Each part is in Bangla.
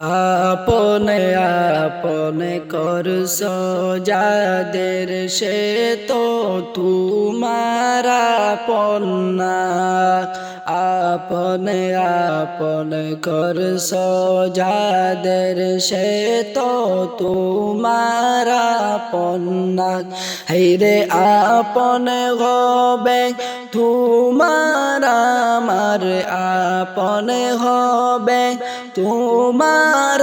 আপনে আপনে করস যাদের সে তো তোমার পন্না আপনে আপনে করস যাদের সে তো তোমার পন্না হেরে আপনে হবে তোমার, আমার আপনে হবে তোমার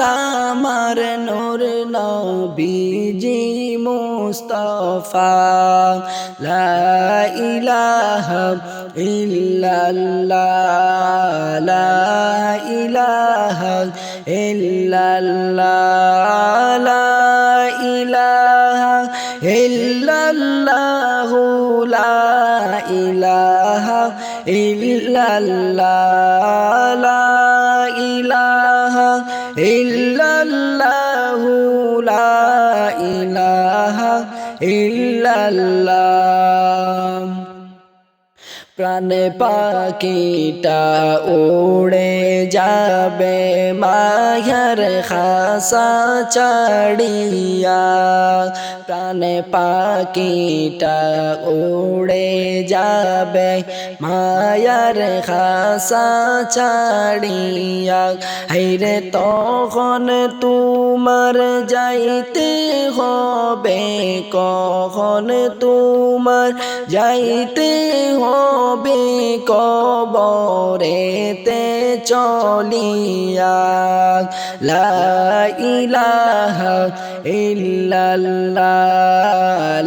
আমার নূর নবীজি মুস্তফা, লা ইলাহা ইল্লাল্লাহ, লা ইলাহা ইল্লাল্লাহ, লা ইলাহা ইল্লাল্লাহ, লা ইলাহা ইল্লাল্লাহ ইল্লাল্লাহ। প্রাণে পাখিটা উড়ে যাবে মায়ার খাসা চাড়িয়া। প্রাণে পাখিটা উড়ে যাবে মায়ার খাসা চাড়িয়া। হাইরে তখন তোমার যাইতে হবে, কখন তোমার যাইতে হবে? কবরেতে চলিয়া লা ইলাহা ইল্লাল্লাহ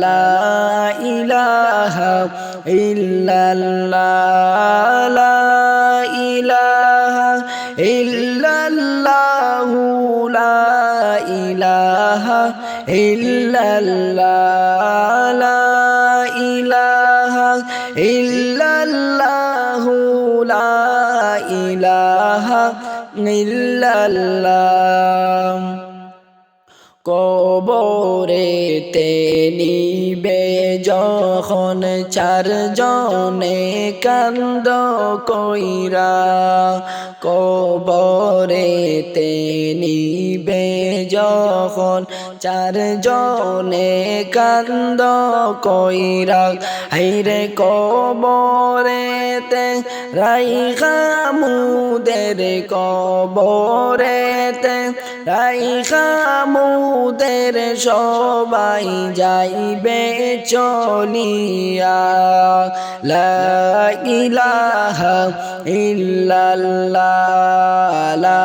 লা ইলাহা ইল্লাল্লাহ লা ইলাহা ইল্লাল্লাহ লা ইলাহা ইল্লাল্লাহ ইল্লাল্লাহ লা ইলাহা ইল্লাল্লাহ। কবরেতে নিবে যখন চারজনে কান্দ কইরা কবরেতে নিবে যখন চারজনে কান্দ কইরা, হাইরে কবরেতে রাইখা মুদের কবরেতে রাইখা মুদের সবাই যাইবে চলিয়া, লা ইলাহা ইল্লাল্লাহ, লা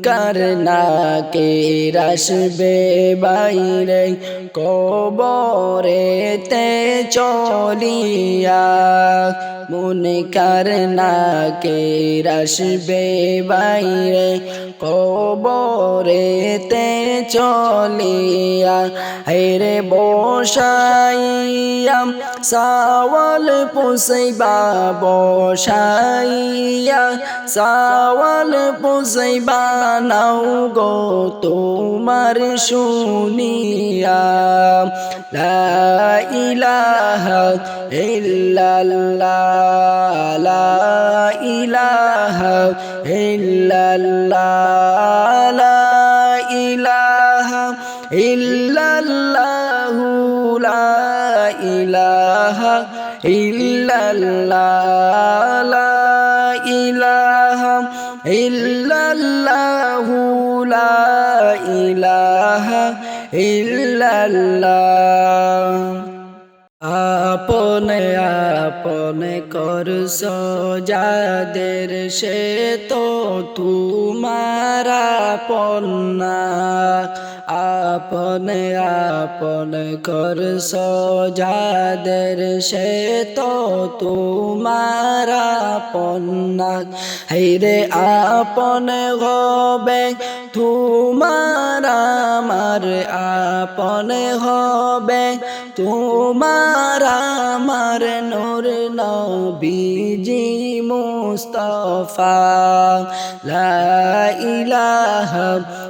মুনকার নাকে আসবে বাইরে? কবরেতে চলিয়া মুনকার নাকে আসবে বাইরে? কবরেতে চলিয়া হেরে বসাইয়াম সাওয়াল পুষৈবা বসাইয়া সাওয়াল পুষৈবা নাও গো তোমার শুনিয়া, লা ইলাহা ইল্লাল্লাহ, লা ইলাহা ইল্লাল্লাহ, লা ইলাহা ইল্লাল্লাহ, লা ইল্লাল্লাহ। লা ইলাহা আপনে আপনে কর যাদের সে তো তোমার পন্না আপনে আপন করছ যাদের সে তো তোমার আপন হাইরে আপন হবে তোমার, আমার আপন হবে তোমার, আমার নূর নবীজি মুস্তফা। লা ইলাহা